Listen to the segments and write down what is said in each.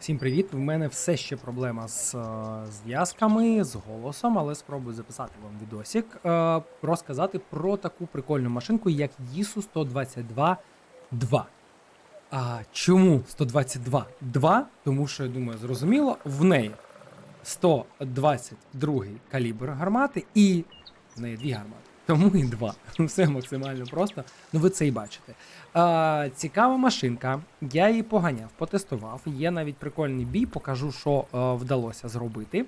Всім привіт! В мене все ще проблема з е, зв'язками, з голосом, але спробую записати вам відосик, е, розказати про таку прикольну машинку, як Yisu 122 2. А чому 122 2? Тому що, я думаю, зрозуміло, в неї 122 калібр гармати і в неї дві гармати. Тому і два. Все максимально просто. Ну ви це і бачите. А, цікава машинка. Я її поганяв, потестував. Є навіть прикольний бій, покажу, що е, вдалося зробити.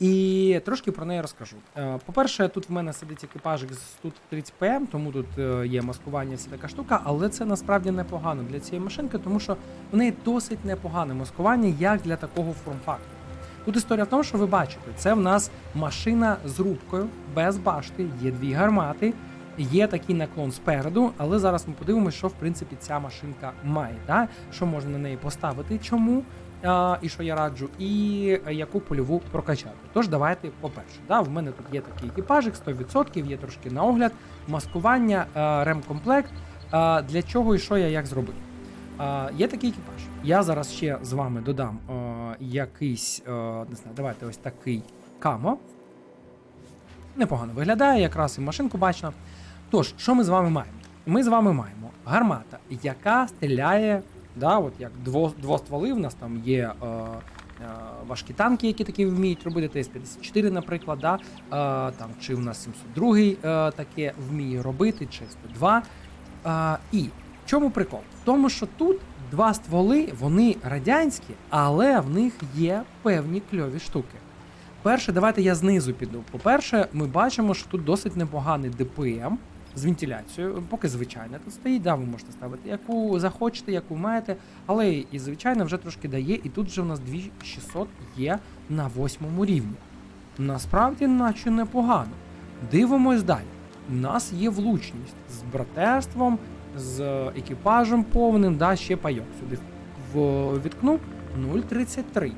І трошки про неї розкажу. Е, По-перше, тут в мене сидить екіпажик з тут 30 ПМ, тому тут е, є маскування, вся така штука, але це насправді непогано для цієї машинки, тому що в неї досить непогане маскування, як для такого форм-фактору. Тут історія в тому, що ви бачите, це в нас машина з рубкою, без башти, є дві гармати, є такий наклон спереду, але зараз ми подивимося, що в принципі ця машинка має, да? що можна на неї поставити, чому. А, і що я раджу, і яку польову прокачати. Тож давайте по-перше, да, в мене тут є такий екіпажик, 100%, є трошки на огляд, маскування, ремкомплект. Для чого і що я як зробив. Є такий екіпаж. Я зараз ще з вами додам е, якийсь, е, не знаю, давайте ось такий камо. Непогано виглядає, якраз і машинку бачно. Тож, що ми з вами маємо? Ми з вами маємо гармата, яка стріляє, да, от як дво, двостволи, в нас там є е, е, важкі танки, які такі вміють робити, ТС-54, наприклад, да, е, там, чи в нас 702 е, таке вміє робити, чи 102. Е, і чому прикол? В тому, що тут два стволи, вони радянські, але в них є певні кльові штуки. Перше, давайте я знизу піду. По-перше, ми бачимо, що тут досить непоганий ДПМ з вентиляцією, поки звичайна тут стоїть, да, ви можете ставити яку захочете, яку маєте, але і звичайно вже трошки дає, і тут вже у нас 2600 є на восьмому рівні. Насправді, наче непогано. Дивимось далі. У нас є влучність з братерством, з екіпажем повним, да, ще пайок сюди в- відкнув 0,33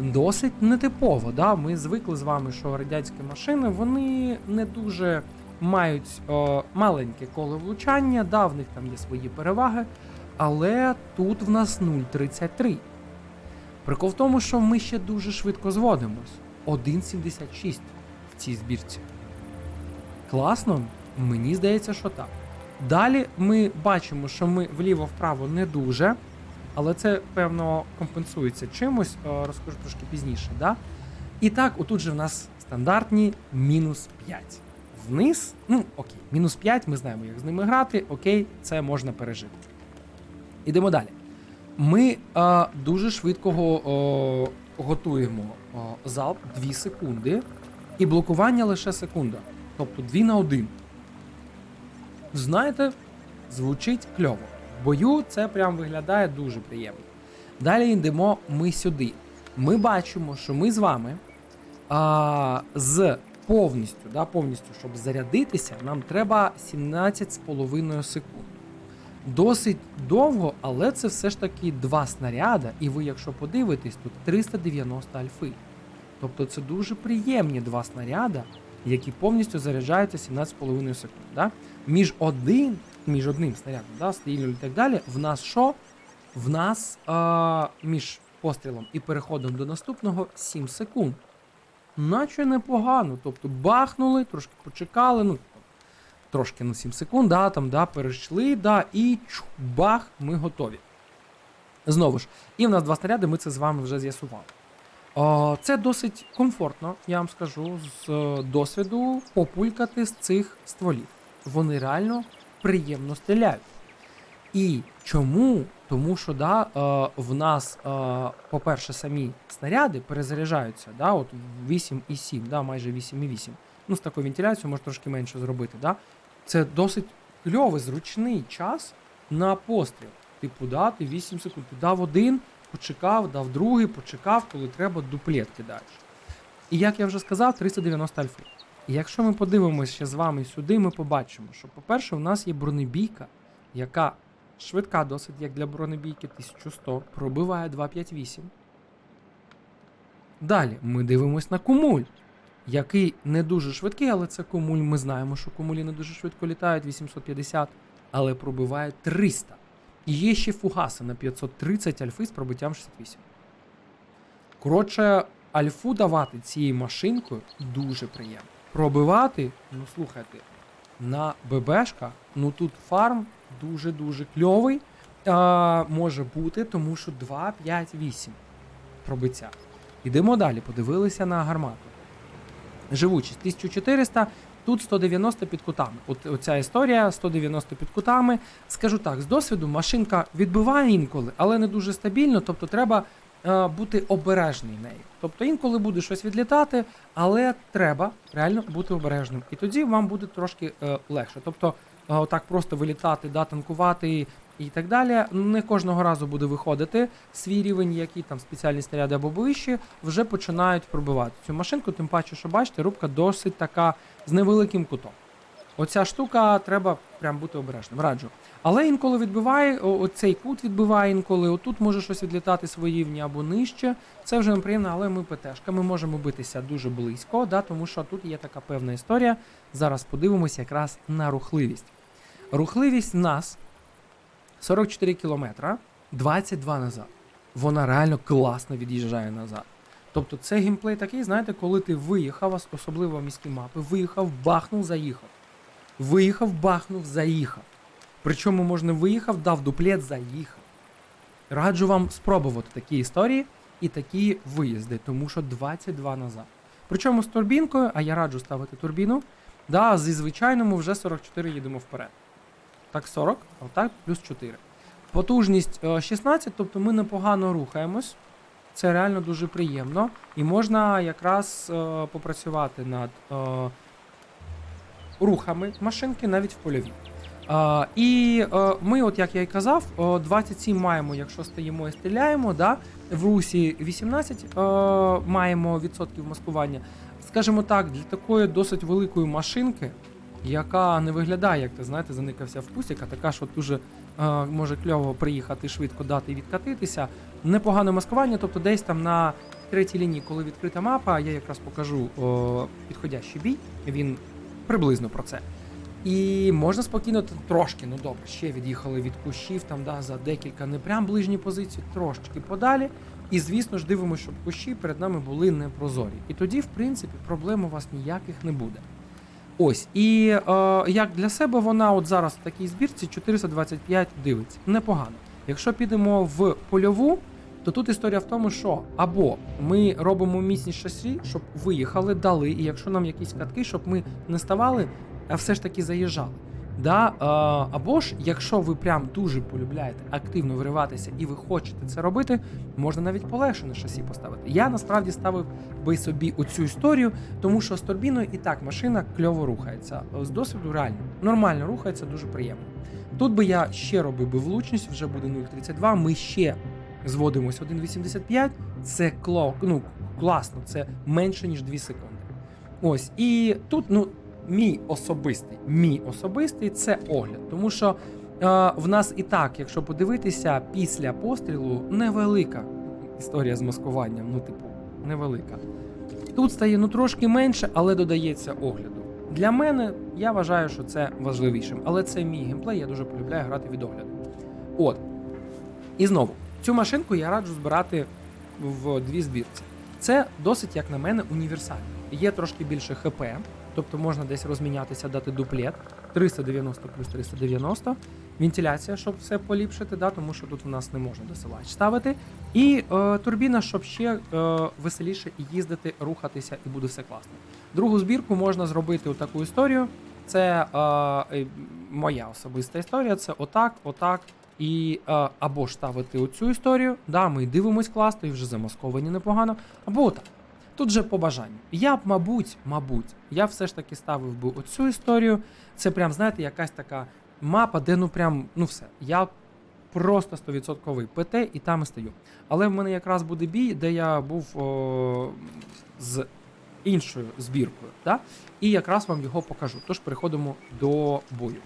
досить нетипово. Да? Ми звикли з вами, що радянські машини вони не дуже мають е, маленьке коло влучання, да, в них там є свої переваги, але тут в нас 0,33. Прикол в тому, що ми ще дуже швидко зводимось. 1,76 в цій збірці. Класно? Мені здається, що так. Далі ми бачимо, що ми вліво-вправо не дуже, але це певно компенсується чимось, е, розкажу трошки пізніше. Да? І так, отут же в нас стандартні мінус 5. Вниз, ну окей, мінус 5, ми знаємо, як з ними грати, окей, це можна пережити. Ідемо далі. Ми е, дуже швидко го- е, готуємо е, залп 2 секунди, і блокування лише секунда. Тобто 2 на 1. Знаєте, звучить кльово. В бою це прям виглядає дуже приємно. Далі йдемо ми сюди. Ми бачимо, що ми з вами а, з повністю, да, повністю, щоб зарядитися, нам треба 17,5 секунд. Досить довго, але це все ж таки два снаряда, і ви, якщо подивитесь, тут 390 альфи. Тобто це дуже приємні два снаряда, які повністю заряджаються 17,5 секунд. Да? Між один, між одним снарядом, да, стрільною і так далі, в нас що? В нас а, між пострілом і переходом до наступного 7 секунд. Наче непогано. Тобто бахнули, трошки почекали, ну трошки ну 7 секунд, да, там, да, перейшли, да, і чух, бах, ми готові. Знову ж, і в нас два снаряди, ми це з вами вже з'ясували. Це досить комфортно, я вам скажу, з е, досвіду популькати з цих стволів. Вони реально приємно стріляють. І чому? Тому що да, е, в нас, е, по-перше, самі снаряди перезаряджаються, да, от 8,7, да, майже 8,8. Ну, з такою вентиляцією може трошки менше зробити. Да? Це досить кльовий, зручний час на постріл. Типу, да, ти 8 секунд. Ти дав один, почекав, дав другий, почекав, коли треба, дуплет кидаєш. І як я вже сказав, 390 альфи. І якщо ми подивимося ще з вами сюди, ми побачимо, що, по-перше, у нас є бронебійка, яка швидка досить, як для бронебійки 1100, пробиває 258. Далі ми дивимось на кумуль, який не дуже швидкий, але це кумуль. Ми знаємо, що кумулі не дуже швидко літають 850, але пробиває 300. І є ще фугаси на 530 альфи з пробиттям 68. Коротше, альфу давати цією машинкою дуже приємно. Пробивати, ну слухайте, на ББшка, ну тут фарм дуже-дуже кльовий. А, може бути, тому що 2, 5, 8 пробиття. Йдемо далі, подивилися на гармату. Живучість 1400, тут 190 під кутами. От оця історія 190 під кутами. Скажу так, з досвіду машинка відбиває інколи, але не дуже стабільно, тобто треба бути обережний нею. Тобто інколи буде щось відлітати, але треба реально бути обережним. І тоді вам буде трошки е, легше. Тобто, е, отак просто вилітати, да, танкувати і так далі. Не кожного разу буде виходити свій рівень, який там спеціальні снаряди або вищі, вже починають пробивати цю машинку. Тим паче, що бачите, рубка досить така з невеликим кутом. Оця штука треба прям бути обережним, раджу. Але інколи відбиває, оцей кут відбиває інколи, отут може щось відлітати свої рівні або нижче. Це вже неприємно, але ми ПТшка, ми можемо битися дуже близько, да, тому що тут є така певна історія. Зараз подивимося якраз на рухливість. Рухливість нас 44 кілометра, 22 назад. Вона реально класно від'їжджає назад. Тобто це геймплей такий, знаєте, коли ти виїхав, особливо міські мапи, виїхав, бахнув, заїхав. Виїхав, бахнув, заїхав. Причому можна виїхав, дав дуплет, заїхав. Раджу вам спробувати такі історії і такі виїзди, тому що 22 назад. Причому з турбінкою, а я раджу ставити турбіну. Да, зі звичайному вже 44 їдемо вперед. Так 40, а так плюс 4. Потужність е, 16, тобто ми непогано рухаємось. Це реально дуже приємно. І можна якраз е, попрацювати над е, рухами машинки навіть в польовій. Е, і е, ми, от як я і казав, е, 27 маємо, якщо стоїмо і стріляємо. Да? В русі 18 е, маємо відсотків маскування. Скажімо так, для такої досить великої машинки, яка не виглядає, як ти знаєте, заникався в пустік, а така, що дуже е, може кльово приїхати, швидко дати і відкатитися. Непогане маскування, тобто десь там на третій лінії, коли відкрита мапа, я якраз покажу о, підходящий бій. Він приблизно про це. І можна спокійно трошки, ну добре, ще від'їхали від кущів там да, за декілька, не прям ближні позиції, трошечки подалі. І звісно ж дивимося, щоб кущі перед нами були непрозорі. І тоді, в принципі, проблем у вас ніяких не буде. Ось, і е, як для себе вона от зараз в такій збірці 425 дивиться. Непогано. Якщо підемо в польову, то тут історія в тому, що або ми робимо міцність шасі, щоб виїхали, дали, і якщо нам якісь катки, щоб ми не ставали, а все ж таки заїжджали. Да? Або ж, якщо ви прям дуже полюбляєте активно вириватися і ви хочете це робити, можна навіть полегшене шасі поставити. Я насправді ставив би собі оцю історію, тому що з турбіною і так машина кльово рухається. З досвіду реально нормально рухається, дуже приємно. Тут би я ще робив би влучність, вже буде 0,32. Ми ще зводимось 1,85. Це кло, ну, класно, це менше ніж 2 секунди. Ось, і тут, ну, мій особистий, мій особистий це огляд, тому що е, в нас і так, якщо подивитися, після пострілу невелика історія з маскуванням, ну, типу, невелика. Тут стає ну трошки менше, але додається огляду. Для мене я вважаю, що це важливішим, але це мій геймплей, я дуже полюбляю грати від огляду. От. І знову, цю машинку я раджу збирати в дві збірці. Це досить, як на мене, універсально. Є трошки більше ХП, тобто можна десь розмінятися, дати дуплет 390 плюс 390. Вентиляція, щоб все поліпшити, да, тому що тут в нас не можна досилач ставити. І е, турбіна, щоб ще е, веселіше їздити, рухатися, і буде все класно. Другу збірку можна зробити отаку історію. Це е, е, моя особиста історія. Це отак, отак. І е, або ж ставити оцю історію, да, ми дивимось класно і вже замасковані непогано, або отак. Тут же по бажанню. Я б, мабуть, мабуть, я все ж таки ставив би оцю історію. Це прям, знаєте, якась така мапа, де ну прям, ну все. Я просто 100% ПТ і там і стою. Але в мене якраз буде бій, де я був о, з іншою збіркою. Да? І якраз вам його покажу. Тож переходимо до бою.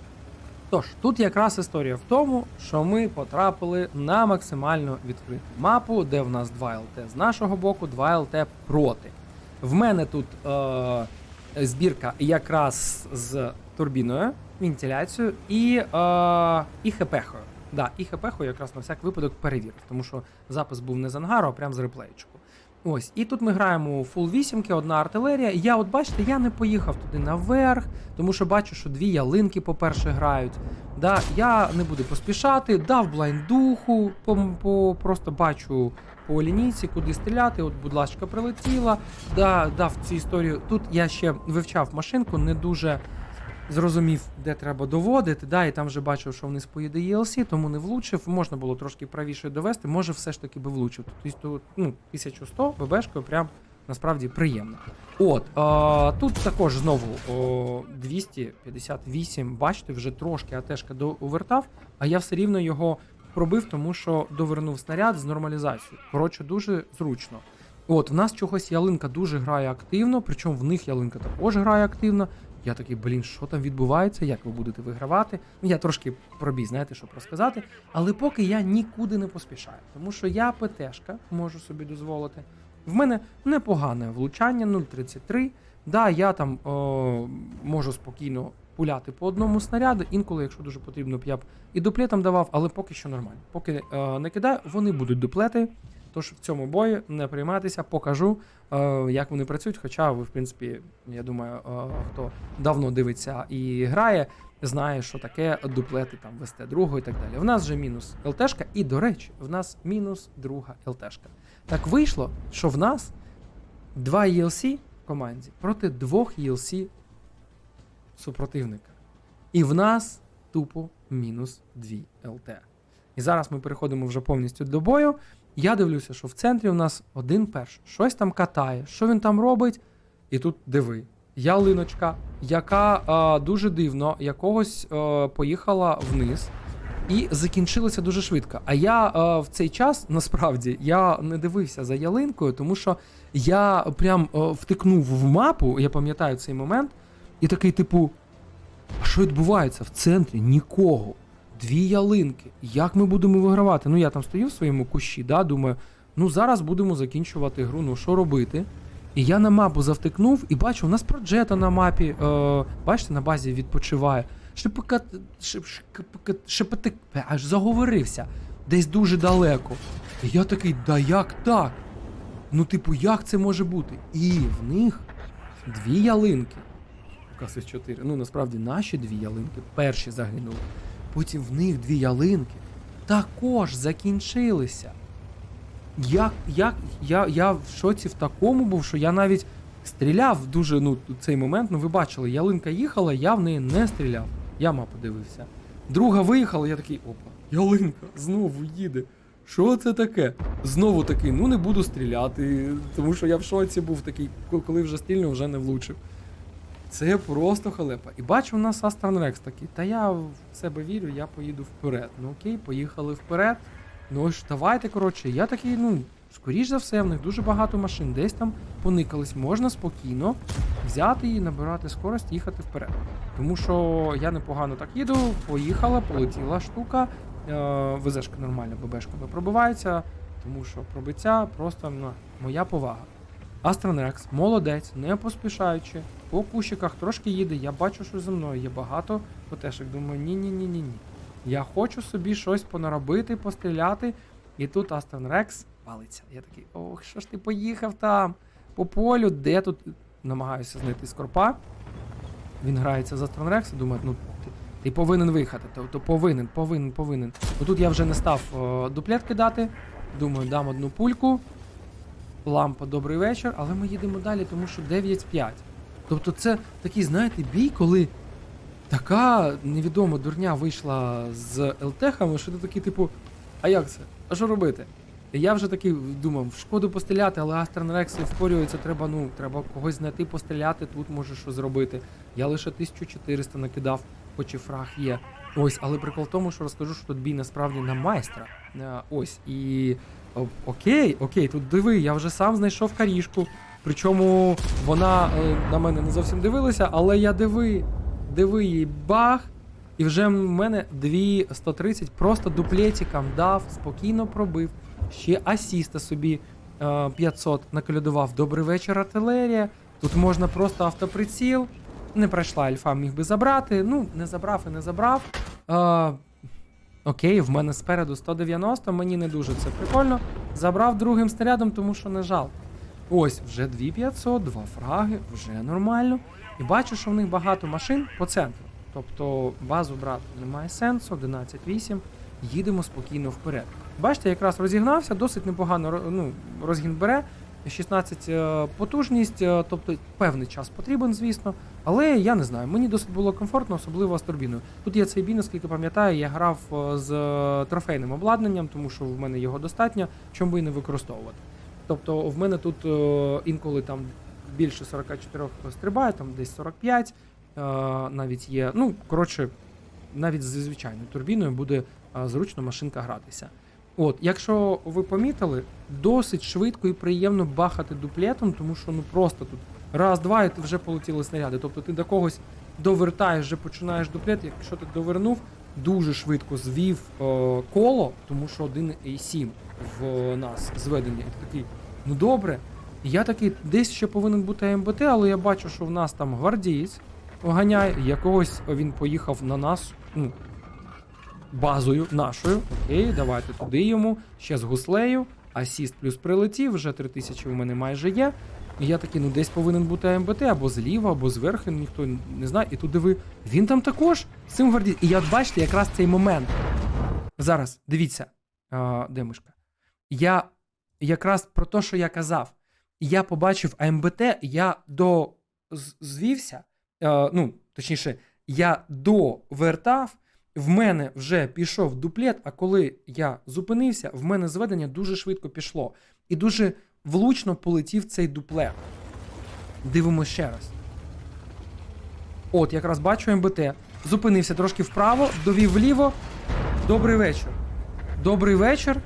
Тож, тут якраз історія в тому, що ми потрапили на максимально відкриту мапу, де в нас 2 ЛТ з нашого боку, 2 ЛТ проти. В мене тут е, збірка якраз з турбіною, вентиляцією і, е, і хпхою. Да, і хпхою якраз на всяк випадок перевірив, тому що запис був не з ангару, а прям з реплейчику. Ось, і тут ми граємо у фул вісімки, одна артилерія. Я, от бачите, я не поїхав туди наверх, тому що бачу, що дві ялинки, по-перше, грають. Да, я не буду поспішати, дав блайндуху, по, просто бачу по лінійці, куди стріляти. От, будь ласка, прилетіла. Да, дав цю історію. Тут я ще вивчав машинку, не дуже зрозумів, де треба доводити. Да, і там вже бачив, що вниз поїде ELC, тому не влучив. Можна було трошки правіше довести, може, все ж таки би влучив. Тобто, ну, 1100 ББшкою прям насправді приємно. От, е, тут також знову о, 258, бачите, вже трошки АТшка увертав, а я все рівно його пробив, тому що довернув снаряд з нормалізацією. Коротше, дуже зручно. От, в нас чогось ялинка дуже грає активно, причому в них ялинка також грає активно. Я такий, блін, що там відбувається, як ви будете вигравати. Ну, я трошки пробіг, знаєте, щоб розказати. Але поки я нікуди не поспішаю, тому що я ПТшка можу собі дозволити. В мене непогане влучання 0,33. Да, я там о, можу спокійно пуляти по одному снаряду. Інколи, якщо дуже потрібно, б я б і дуплетом давав, але поки що нормально. Поки е, не кидаю, вони будуть дуплети. Тож в цьому бою не прийматися, покажу, е, як вони працюють. Хоча ви, в принципі, я думаю, е, хто давно дивиться і грає, знає, що таке дуплети там вести другу і так далі. В нас вже мінус ЛТшка, і, до речі, в нас мінус друга ЛТшка. Так вийшло, що в нас два ELC в команді проти двох ELC супротивника. І в нас тупо мінус 2 ЛТ. І зараз ми переходимо вже повністю до бою. Я дивлюся, що в центрі у нас один перш щось там катає. Що він там робить? І тут диви. Ялиночка, яка е, дуже дивно якогось е, поїхала вниз і закінчилася дуже швидко. А я е, в цей час насправді я не дивився за ялинкою, тому що я прям е, втикнув в мапу, я пам'ятаю цей момент, і такий, типу, а що відбувається в центрі? Нікого. Дві ялинки. Як ми будемо вигравати? Ну я там стою в своєму кущі, да, думаю, ну зараз будемо закінчувати гру, ну що робити? І я на мапу завтикнув і бачу, у нас проджета на мапі, е, бачите, на базі відпочиває. Шепка, шеп, шепетик, аж заговорився. Десь дуже далеко. І я такий, да як так? Ну, типу, як це може бути? І в них дві ялинки. Касись 4. Ну, насправді, наші дві ялинки перші загинули. Потім в них дві ялинки також закінчилися. Як, як, я, я в шоці в такому був, що я навіть стріляв дуже, ну, цей момент, ну ви бачили, ялинка їхала, я в неї не стріляв. Я мапу дивився. Друга виїхала, я такий, опа, ялинка знову їде. Що це таке? Знову такий, ну не буду стріляти, тому що я в шоці був такий, коли вже стрільнув, вже не влучив. Це просто халепа. І бачу, у нас Астон Рекс такий. Та я в себе вірю, я поїду вперед. Ну окей, поїхали вперед. Ну ось давайте, коротше, я такий, ну, скоріш за все, в них дуже багато машин, десь там поникались. Можна спокійно взяти і набирати скорость, їхати вперед. Тому що я непогано так їду, поїхала, полетіла штука. Е, ВЗшка нормально, ББшками пробивається, тому що пробиття просто ну, моя повага. Астронекс, молодець, не поспішаючи, по кущиках трошки їде. Я бачу, що зі мною є багато потешок. Думаю, ні-ні-ні-ні. ні Я хочу собі щось понаробити, постріляти. І тут Астон Рекс палиться. Я такий, ох, що ж ти поїхав там? По полю, де тут намагаюся знайти скорпа. Він грається за Астон Рекс і думає, ну ти, повинен виїхати, то, то повинен, повинен, повинен. Ну тут я вже не став дуплет кидати. Думаю, дам одну пульку. Лампа, добрий вечір, але ми їдемо далі, тому що 9-5. Тобто це такий, знаєте, бій, коли така невідома дурня вийшла з ЛТХами, що ти такий, типу, а як це? А що робити? Я вже такий думав, шкоду постріляти, але Астрон Рекс впорюється, треба, ну, треба когось знайти, постріляти, тут може що зробити. Я лише 1400 накидав, хоч і фраг є. Ось, але прикол в тому, що розкажу, що тут бій насправді на майстра. Е, Ось, і окей, окей, тут диви, я вже сам знайшов карішку. Причому вона е, на мене не зовсім дивилася, але я диви, диви їй бах. І вже в мене 230 просто дуплетиком дав, спокійно пробив. Ще асіста собі е, 500 наколядував. Добрий вечір, артилерія. Тут можна просто автоприціл. Не пройшла альфа, міг би забрати. Ну, не забрав і не забрав. Е, окей, в мене спереду 190, мені не дуже це прикольно. Забрав другим снарядом, тому що не жалко. Ось вже 2500, два фраги, вже нормально. І бачу, що в них багато машин по центру. Тобто базу брати немає сенсу, 11-8, їдемо спокійно вперед. Бачите, якраз розігнався, досить непогано ну, розгін бере. 16 е, потужність, е, тобто певний час потрібен, звісно. Але я не знаю, мені досить було комфортно, особливо з турбіною. Тут є цей бій, наскільки пам'ятаю, я грав е, з трофейним обладнанням, тому що в мене його достатньо, чому би і не використовувати. Тобто в мене тут інколи там більше 44 стрибає, там десь 45, е, навіть є. Ну, коротше, навіть зі звичайною турбіною буде зручно машинка гратися. От, якщо ви помітили, досить швидко і приємно бахати дуплетом, тому що ну просто тут раз, два, і вже полетіли снаряди. Тобто ти до когось довертаєш, вже починаєш дуплет. Якщо ти довернув, дуже швидко звів е, коло, тому що 1,7 в нас зведення. І ти такий, ну добре. Я такий, десь ще повинен бути МБТ, але я бачу, що в нас там гвардієць ганяє, якогось він поїхав на нас. Ну, базою нашою. Окей, давайте туди йому. Ще з гуслею. Асіст плюс прилетів, вже 3000 у мене майже є. І я такий, ну десь повинен бути МБТ, або зліва, або зверху, ніхто не знає. І тут диви, він там також з цим. І от бачите, якраз цей момент. Зараз, дивіться, а, де мишка? Я якраз про те, що я казав. Я побачив АМБТ, я до звівся, е, ну, точніше, я довертав, в мене вже пішов дуплет, а коли я зупинився, в мене зведення дуже швидко пішло. І дуже влучно полетів цей дуплет. Дивимося ще раз. От, якраз бачу МБТ. Зупинився трошки вправо, довів вліво. Добрий вечір. Добрий вечір.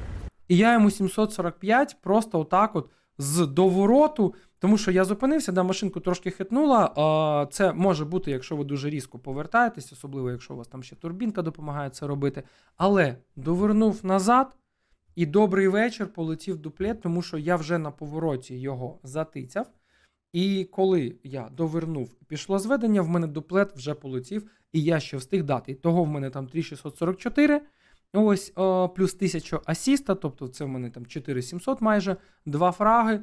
І я йому 745 просто отак от з довороту, тому що я зупинився, да, машинку трошки хитнула. А, це може бути, якщо ви дуже різко повертаєтесь, особливо якщо у вас там ще турбінка допомагає це робити. Але довернув назад, і добрий вечір полетів дуплет, тому що я вже на повороті його затицяв. І коли я довернув, пішло зведення, в мене дуплет вже полетів, і я ще встиг дати. Того в мене там 3644. Ось о, плюс 1000 асіста, тобто це в мене там 4700 майже, два фраги.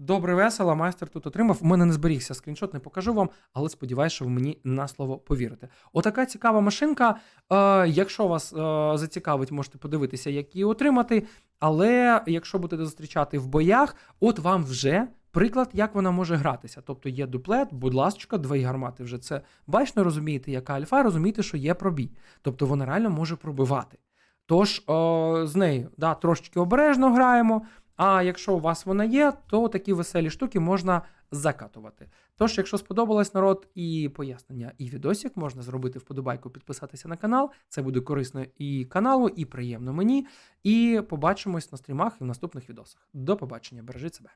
Добре, весело, майстер тут отримав. У мене не зберігся скріншот, не покажу вам, але сподіваюся, що ви мені на слово повірите. Отака цікава машинка. Е, якщо вас е, зацікавить, можете подивитися, як її отримати. Але якщо будете зустрічати в боях, от вам вже приклад, як вона може гратися. Тобто є дуплет, будь ласка, дві гармати вже це бачно розумієте, яка альфа, розумієте, що є пробій. Тобто вона реально може пробивати. Тож о, з нею да, трошечки обережно граємо. А якщо у вас вона є, то такі веселі штуки можна закатувати. Тож, якщо сподобалось народ і пояснення, і відосик, можна зробити вподобайку, підписатися на канал. Це буде корисно і каналу, і приємно мені. І побачимось на стрімах і в наступних відосах. До побачення, бережіть себе.